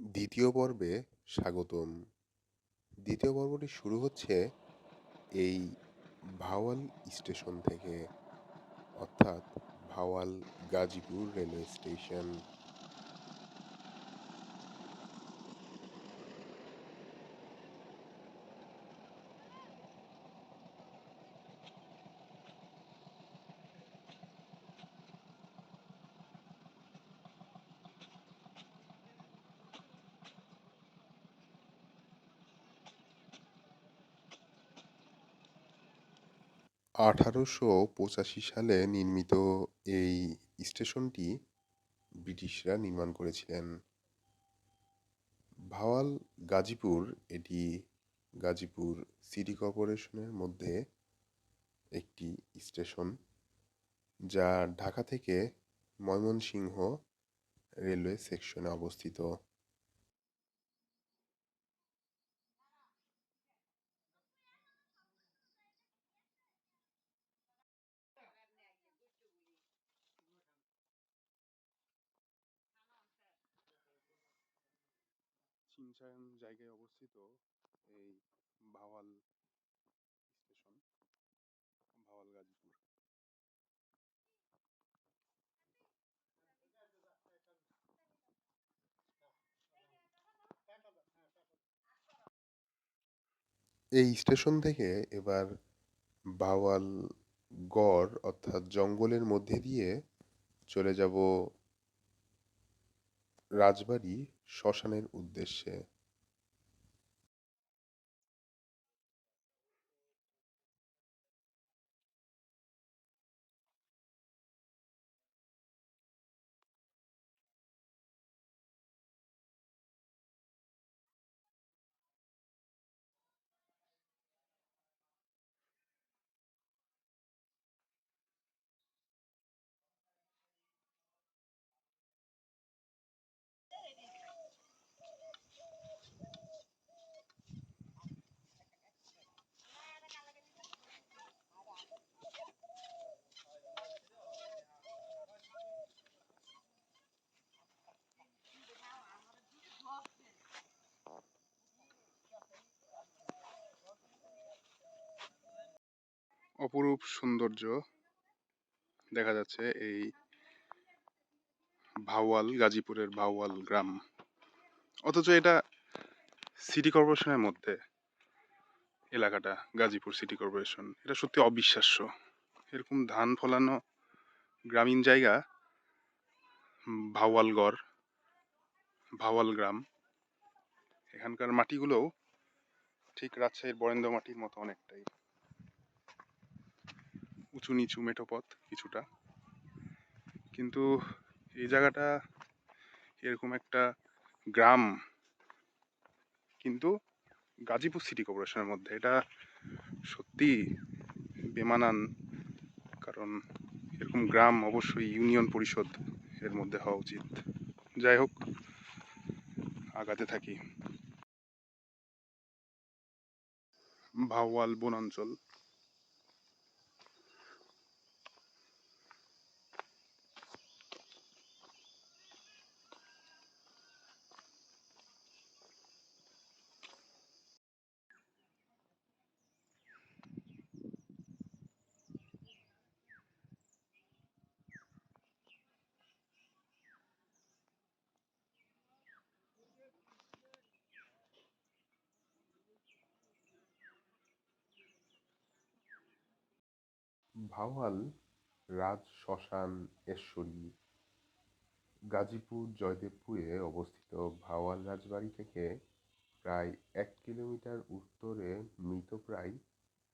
দ্বিতীয় পর্বে স্বাগতম। দ্বিতীয় পর্বটি শুরু হচ্ছে এই ভাওয়াল স্টেশন থেকে, অর্থাৎ ভাওয়াল গাজীপুর রেলওয়ে স্টেশন। আঠারোশো পঁচাশি সালে নির্মিত এই স্টেশনটি ব্রিটিশরা নির্মাণ করেছিলেন। ভাওয়াল গাজীপুর, এটি গাজীপুর সিটি কর্পোরেশনের মধ্যে একটি স্টেশন, যা ঢাকা থেকে ময়মনসিংহ রেলওয়ে সেকশনে অবস্থিত। জায়গায় অবস্থিত এই ভাওয়াল স্টেশন, ভাওয়াল গাজীপুর। এই স্টেশন থেকে এবার ভাওয়াল গড় অর্থাৎ জঙ্গলের মধ্যে দিয়ে চলে যাব রাজবাড়ি শ্মশানের উদ্দেশ্যে অপরূপ সৌন্দর্য দেখা যাচ্ছে এই ভাওয়াল, গাজীপুরের ভাওয়াল গ্রাম। অথচ এটা সিটি কর্পোরেশনের মধ্যে এলাকাটা, গাজীপুর সিটি কর্পোরেশন এটা সত্যি অবিশ্বাস্য। এরকম ধান ফলানো গ্রামীণ জায়গা ভাওয়ালগড় ভাওয়াল গ্রাম। এখানকার মাটিগুলোও ঠিক রাজশাহীর বরেন্দ্র মাটির মতো অনেকটাই। উঁচু নিচু মেঠো পথ কিছুটা। কিন্তু এই জায়গাটা এরকম একটা গ্রাম, কিন্তু গাজীপুর সিটি কর্পোরেশনের মধ্যে। এটা সত্যি বেমানান, কারণ এরকম গ্রাম অবশ্যই ইউনিয়ন পরিষদ এর মধ্যে হওয়া উচিত। যাই হোক, আগাতে থাকি। ভাওয়াল বনাঞ্চল। ভাওয়াল, রাজ শ্মশান, এশ্বরী, গাজীপুর, জয়দেবপুরে অবস্থিত ভাওয়াল রাজবাড়ি থেকে প্রায় এক কিলোমিটার উত্তরে মৃতপ্রায়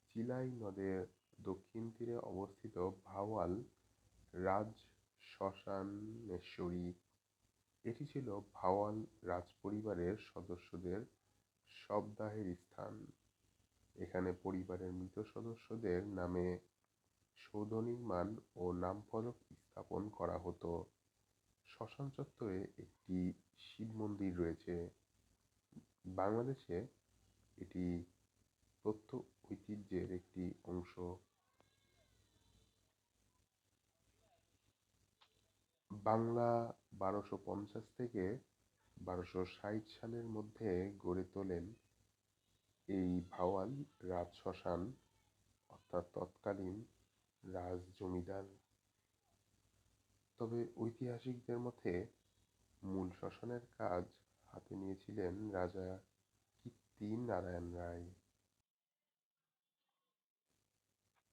চিলাই নদের দক্ষিণ তীরে অবস্থিত ভাওয়াল, রাজ শ্মশানেশ্বরী এটি ছিল ভাওয়াল রাজপরিবারের সদস্যদের শবদাহের স্থান। এখানে পরিবারের মৃত সদস্যদের নামে সৌধ নির্মাণ ও নামফলক স্থাপন করা হতো। শ্মশান চত্বরে একটি শিব মন্দির রয়েছে। বাংলাদেশে এটি তথ্য ঐতিহ্যের একটি অংশ। বাংলা বারোশো পঞ্চাশ থেকে বারোশো ষাট সালের মধ্যে গড়ে তোলেন এই ভাওয়াল রাজ শ্মশান, অর্থাৎ তৎকালীন রাজ জমিদার তবে ঐতিহাসিকদের মতে মূল শ্মশানের কাজ হাতে নিয়েছিলেন রাজা কীর্তি নারায়ণ রায়।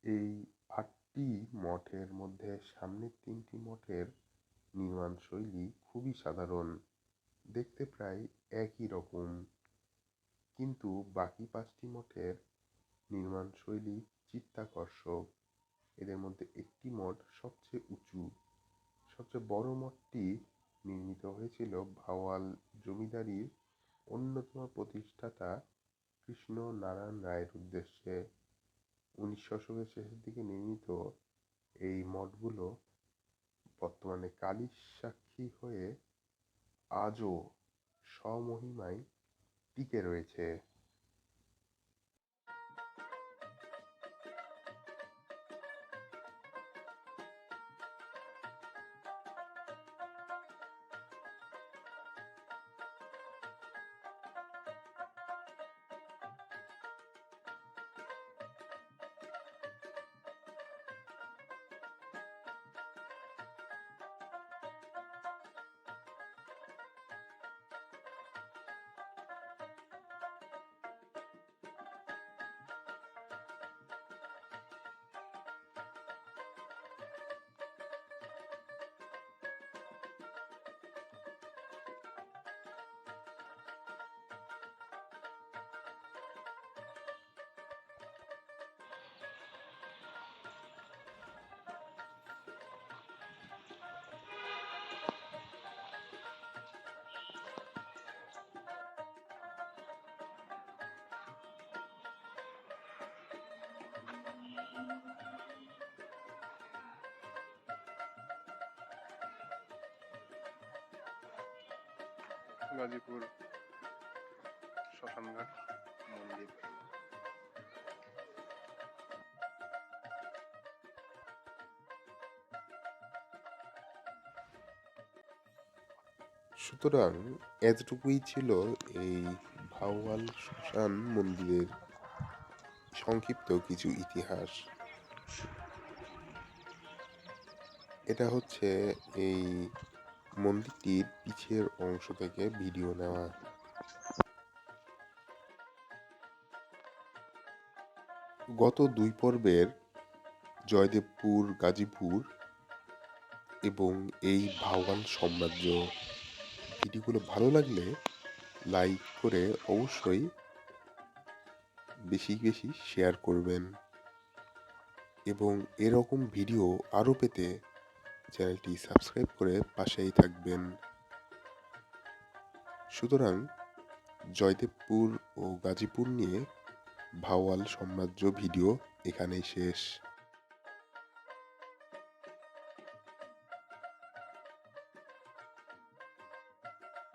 এই আটটি মঠের মধ্যে সামনের তিনটি মঠের নির্মাণ শৈলী খুবই সাধারণ, দেখতে প্রায় একই রকম। কিন্তু বাকি পাঁচটি মঠের নির্মাণ শৈলী চিত্তাকর্ষক। এদের মধ্যে একটি মঠ সবচেয়ে উঁচু, সবচেয়ে বড় মঠটি নির্মিত হয়েছিল ভাওয়াল জমিদারির অন্যতম প্রতিষ্ঠাতা কৃষ্ণ নারায়ণ রায়ের উদ্দেশ্যে। উনিশশো শতকের শেষের দিকে নির্মিত এই মঠগুলো বর্তমানে কালির সাক্ষী হয়ে আজও স্বমহিমায় টিকে রয়েছে। গাজীপুর শ্মশানঘাট। মন্দির। সুতরাং এতটুকুই ছিল এই ভাওয়াল শ্মশান মন্দিরের সংক্ষিপ্ত কিছু ইতিহাস। এটা হচ্ছে এই মন্দিরটির পিছের অংশ থেকে ভিডিও নেওয়া। গত দুই পর্বের জয়দেবপুর, গাজীপুর এবং এই ভাওয়াল সাম্রাজ্য ভিডিওগুলো ভালো লাগলে লাইক করে অবশ্যই বেশি বেশি শেয়ার করবেন এবং এরকম ভিডিও আরও পেতে চ্যানেলটি সাবস্ক্রাইব করে পাশেই থাকবেন। সুতরাং জয়দেবপুর ও গাজীপুর নিয়ে ভাওয়াল সাম্রাজ্য ভিডিও এখানেই শেষ।